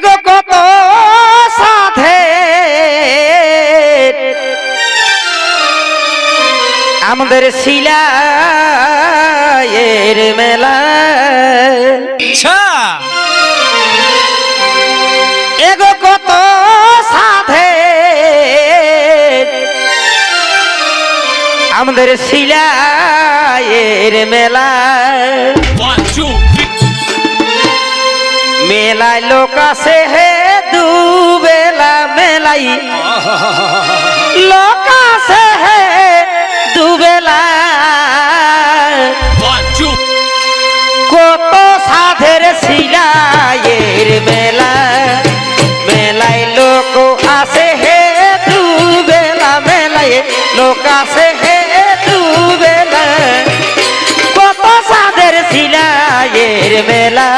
এগো কত সাধে। আমাদের শিলায়ের মেলা। আচ্ছা। এগো কত সাধে। আমাদের শিলায়ের মেলা। মেলায় লোক আছে হে দুবেলা মেলাই। লোক আছে হে দুবেলা। কত সাধের শিলায়ের মেলা। মেলায় লোক আছে হে দুবেলা মেলায়। লোক আছে হে দুবেলা। কত সাধের শিলায়ের মেলা।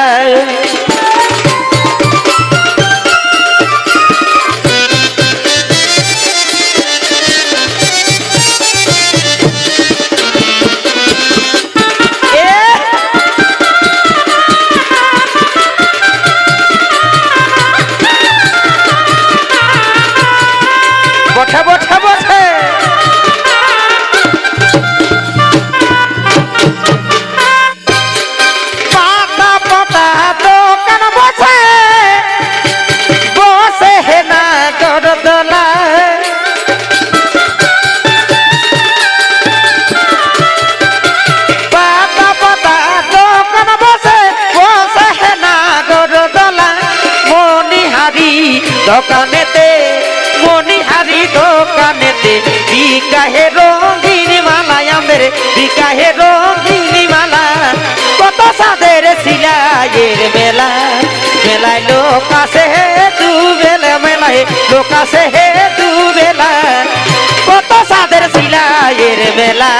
মনিহারি দোকানেতে, বিকাহে রঙিন মালা আমের, বিকাহে রঙিন মালা। কত সাদের সিলাইয়ের মেলা, মেলায় লোক আসে দু বেলা মেলায় লোক আসে দু বেলা কত সাদের সিলাইয়ের মেলা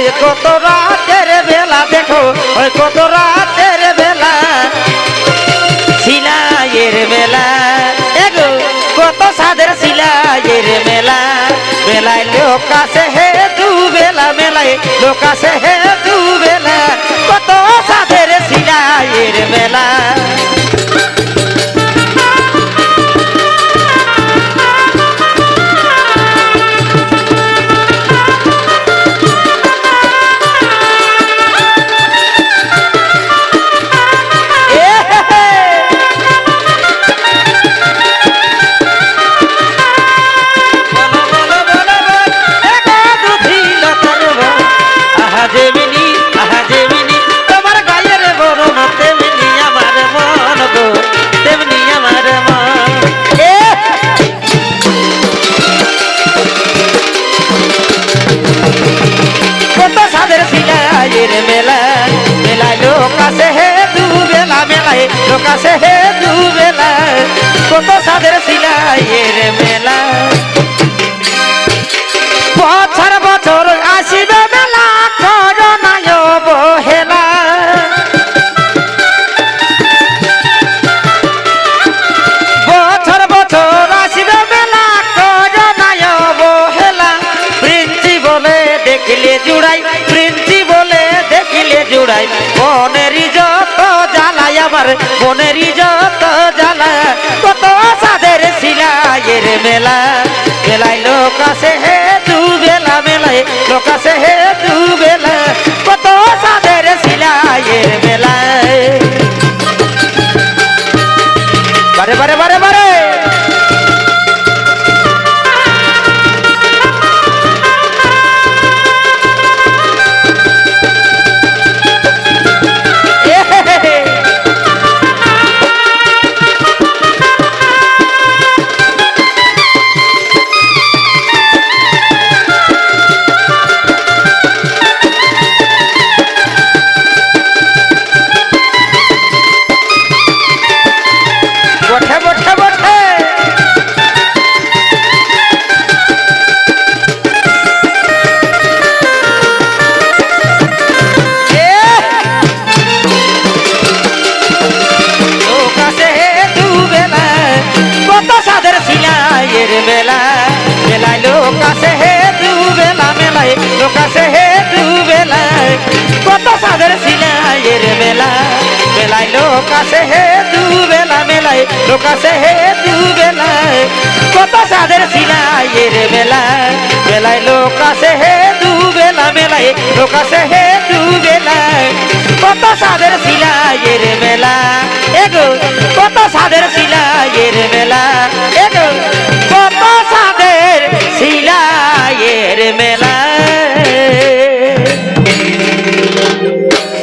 ওই কত রাতের বেলা দেখো, ওই কত রাতের বেলা। সিলাইয়ের মেলা এগো, কত সাদের সিলাইয়ের মেলা মেলায় লোক আছে হে দু বেলা মেলায় লোক আছে হে আছে হে দু বেলা কত সাদের সিলাইয়ের মেলা। বছর বছর আসিবে মেলা করোনায় বহেলা। বছর বছর আসিবে মেলা করোনায় বহেলা। প্রিন্সি বলে দেখিলে জুড়াই, প্রিন্সি বলে দেখিলে জুড়াই জ্বালাই আমার বনেরই যত জ্বালা, কত সাদের সিলাইয়ের মেলা। মেলায় লোক আছে হে দু বেলা মেলায় লোক আছে হে দু বেলা কত সাদের সিলাইয়ের মেলায়। আছে হে দু বেলায় কত সাদের সিলাইয়ের মেলা। মেলায় লোক আছে হে দু বেলা মেলায় লোক আছে হে দু বেলায় কত সাদের সিলাইয়ের হে বেলা মেলায় লোক আছে হে দু বেলায় কত সাদের সিলাইয়ের মেলা কত সাদের সিলাইয়ের মেলা।